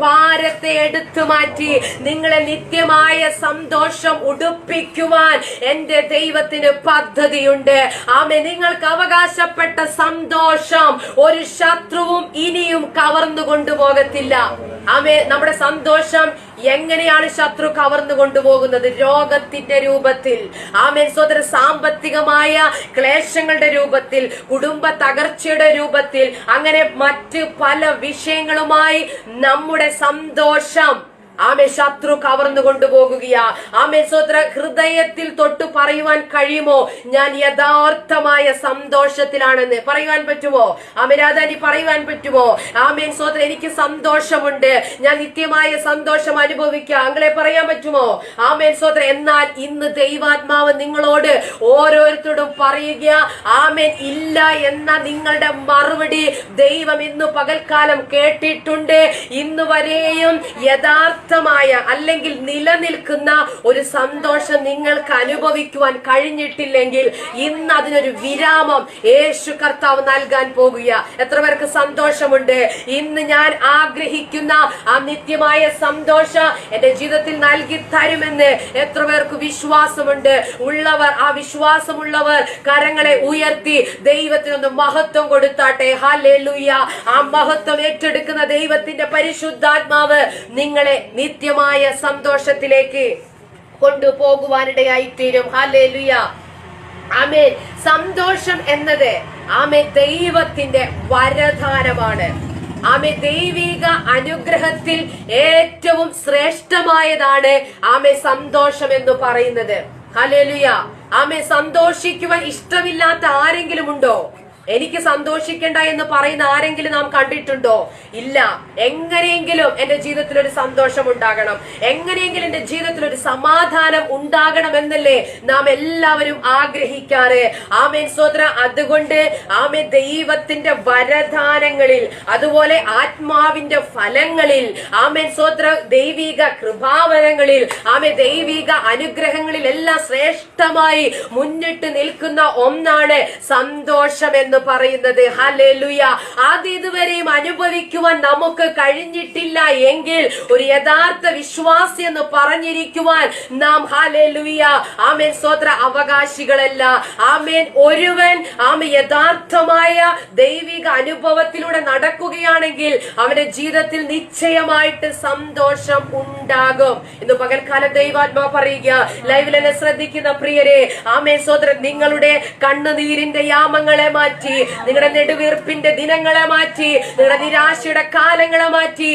ഭാരത്തെ എടുത്തു മാറ്റി നിങ്ങളെ നിത്യമായ സന്തോഷം ഉടുപ്പിക്കുവാൻ എന്റെ ദൈവത്തിന് പദ്ധതിയുണ്ട്. ആമെ നിങ്ങൾക്ക് അവകാശപ്പെട്ട സന്തോഷം ഒരു ശത്രുവും ഇനിയും കവർന്നു കൊണ്ടുപോകത്തില്ല ആമേ നമ്മുടെ സന്തോഷം എങ്ങനെയാണ് ശത്രു കവർന്നു കൊണ്ടുപോകുന്നത്? രോഗത്തിന്റെ രൂപത്തിൽ ആമേൻ സോദര സാമ്പത്തികമായ ക്ലേശങ്ങളുടെ രൂപത്തിൽ കുടുംബ തകർച്ചയുടെ രൂപത്തിൽ അങ്ങനെ മറ്റ് പല വിഷയങ്ങളുമായി നമ്മുടെ സന്തോഷം ആമെ ശത്രു കവർന്നു കൊണ്ടുപോകുകയാ. ആമെ സ്വത്ര ഹൃദയത്തിൽ തൊട്ട് പറയുവാൻ കഴിയുമോ? ഞാൻ യഥാർത്ഥമായ സന്തോഷത്തിലാണെന്ന് പറയുവാൻ പറ്റുമോ? ആമരാധാനി പറയുവാൻ പറ്റുമോ? ആമേൻ സ്വത്ര എനിക്ക് സന്തോഷമുണ്ട്. ഞാൻ നിത്യമായ സന്തോഷം അനുഭവിക്കുക അങ്ങളെ പറയാൻ പറ്റുമോ? ആമേൻ സ്വത്ര എന്നാൽ ഇന്ന് ദൈവാത്മാവ് നിങ്ങളോട് ഓരോരുത്തരോടും പറയുക ആമേൻ ഇല്ല എന്ന നിങ്ങളുടെ മറുപടി ദൈവം ഇന്ന് പകൽക്കാലം കേട്ടിട്ടുണ്ട്. ഇന്ന് വരെയും യഥാർത്ഥമായ അല്ലെങ്കിൽ നിലനിൽക്കുന്ന ഒരു സന്തോഷം നിങ്ങൾക്ക് അനുഭവിക്കുവാൻ കഴിഞ്ഞിട്ടില്ലെങ്കിൽ ഇന്ന് അതിനൊരു വിരാമം യേശു കർത്താവ് നൽകാൻ പോകുക. എത്ര പേർക്ക് സന്തോഷമുണ്ട്? ഇന്ന് ഞാൻ ആഗ്രഹിക്കുന്ന ആ നിത്യമായ സന്തോഷം എന്റെ ജീവിതത്തിൽ നൽകി തരുമെന്ന് എത്ര പേർക്ക് വിശ്വാസമുണ്ട്? ഉള്ളവർ ആ വിശ്വാസമുള്ളവർ കരങ്ങളെ ഉയർത്തി ദൈവത്തിനൊന്ന് മഹത്വം കൊടുത്താട്ടെ. ഹാലേലുയ്യ ആ മഹത്വം ഏറ്റെടുക്കുന്ന ദൈവത്തിന്റെ പരിശുദ്ധാത്മാവ് നിങ്ങളെ നിത്യമായ സന്തോഷത്തിലേക്ക് കൊണ്ടുപോകുവാനിടയായി തീരും ഹാലേ ലുയ ആമേ സന്തോഷം എന്നത് ആമേ ദൈവത്തിന്റെ വരധാനമാണ് ആമേ ദൈവിക അനുഗ്രഹത്തിൽ ഏറ്റവും ശ്രേഷ്ഠമായതാണ് ആമേ സന്തോഷം എന്ന് പറയുന്നത്. ഹലേലുയ ആമേ സന്തോഷിക്കുവാൻ ഇഷ്ടമില്ലാത്ത ആരെങ്കിലും ഉണ്ടോ? എനിക്ക് സന്തോഷിക്കണ്ട എന്ന് പറയുന്ന ആരെങ്കിലും നാം കണ്ടിട്ടുണ്ടോ? ഇല്ല. എങ്ങനെയെങ്കിലും എന്റെ ജീവിതത്തിൽ ഒരു സന്തോഷം ഉണ്ടാകണം. എങ്ങനെയെങ്കിലും എന്റെ ജീവിതത്തിൽ ഒരു സമാധാനം ഉണ്ടാകണം എന്നല്ലേ നാം എല്ലാവരും ആഗ്രഹിക്കാറ്. ആമേൻ സോദര അതുകൊണ്ട് ആമേ ദൈവത്തിന്റെ വരദാനങ്ങളിൽ അതുപോലെ ആത്മാവിന്റെ ഫലങ്ങളിൽ ആമേൻ സോദര ദൈവിക കൃപാവരങ്ങളിൽ ആമേ ദൈവിക അനുഗ്രഹങ്ങളിൽ എല്ലാം ശ്രേഷ്ഠമായി മുന്നിട്ട് നിൽക്കുന്ന ഒന്നാണ് സന്തോഷം എന്ന് പറയുന്നത്. ഹല്ലേലൂയ. അത് ഇതുവരെയും അനുഭവിക്കുവാൻ നമുക്ക് കഴിഞ്ഞിട്ടില്ല എങ്കിൽ ഒരു യഥാർത്ഥ വിശ്വാസി എന്ന് പറഞ്ഞിരിക്കുവാൻ നാം ഹല്ലേലൂയ. ആമേൻ സ്വത്ര അവകാശികളല്ല. ആമേൻ ഒരുവൻ ആമ യഥാർത്ഥമായ ദൈവിക അനുഭവത്തിലൂടെ നടക്കുകയാണെങ്കിൽ അവന്റെ ജീവിതത്തിൽ നിശ്ചയമായിട്ട് സന്തോഷം ഉണ്ടാകും. ഇന്ന് പകൽക്കാലം ദൈവാത്മാ പറയുക ലൈവിൽ എന്നെ ശ്രദ്ധിക്കുന്ന പ്രിയരെ ആമേ സോദരൻ നിങ്ങളുടെ കണ്ണുനീരിന്റെ യാമങ്ങളെ മാറ്റി നിങ്ങളുടെ നെടുവീർപ്പിന്റെ ദിനങ്ങളെ മാറ്റി നിങ്ങളുടെ നിരാശയുടെ കാലങ്ങളെ മാറ്റി